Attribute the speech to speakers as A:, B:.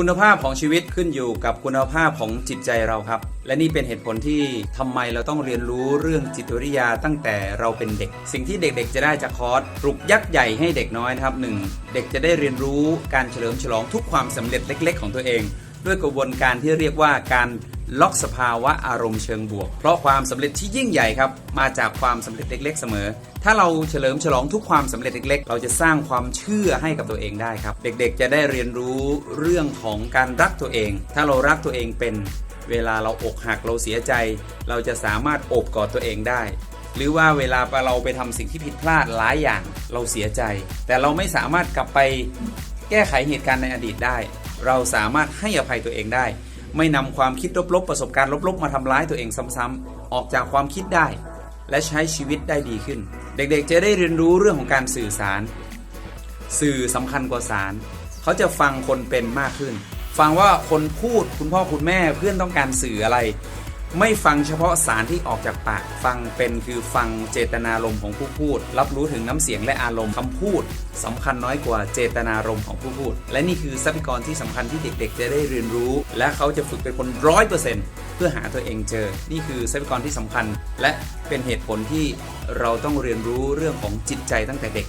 A: คุณภาพของชีวิตขึ้นอยู่กับคุณภาพของจิตใจเราครับ และนี่เป็นเหตุผลที่ทำไมเราต้องเรียนรู้เรื่องจิตวิทยาตั้งแต่เราเป็นเด็ก สิ่งที่เด็กๆ จะได้จากคอร์สปลุกยักษ์ใหญ่ให้เด็กน้อยนะครับหนึ่งเด็กจะได้เรียนรู้การเฉลิมฉลองทุกความสำเร็จเล็ก ๆ ของตัวเอง ด้วยกระบวนการที่เรียกว่าการ ล็อกสภาวะอารมณ์เชิงบวก เพราะความสำเร็จที่ยิ่งใหญ่ครับ มาจากความสำเร็จเล็ก ๆ เสมอ ถ้าเราเฉลิมฉลองทุกความสำเร็จเล็ก ๆ เราจะสร้างความเชื่อให้กับตัวเองได้ครับ เด็กๆ จะได้เรียนรู้เรื่องของการรักตัวเอง ถ้าเรารักตัวเองเป็น เวลาเราอกหักเราเสียใจ เราจะสามารถโอบกอดตัวเองได้ หรือว่าเวลาเราไปทำสิ่งที่ผิดพลาดหลายอย่างเราเสียใจ แต่เราไม่สามารถกลับไปแก้ไขเหตุการณ์ในอดีตได้ เราสามารถให้อภัยตัวเองได้ ไม่นำความคิดลบๆ ประสบการณ์ลบๆ มาทำร้ายตัวเองซ้ำๆ ออกจากความคิดได้ และใช้ชีวิตได้ดีขึ้น เด็กๆ จะได้เรียนรู้เรื่องของการสื่อสาร สื่อสำคัญกว่าสาร เขาจะฟังคนเป็นมากขึ้น ฟังว่าคนพูดคุณพ่อคุณแม่เพื่อนต้องการสื่ออะไร ไม่ฟังเฉพาะสารที่ออกจากปาก ฟังเป็นคือฟังเจตนารมณ์ของผู้พูด รับรู้ถึงน้ำเสียงและอารมณ์คำพูดสำคัญน้อยกว่าเจตนารมณ์ของผู้พูด และนี่คือทรัพยากรที่สำคัญที่เด็กๆ จะได้เรียนรู้ และเขาจะฝึกเป็นคนร้อยเปอร์เซ็นต์เพื่อหาตัวเองเจอ นี่คือทรัพยากรที่สำคัญ และเป็นเหตุผลที่เราต้องเรียนรู้เรื่องของจิตใจตั้งแต่เด็ก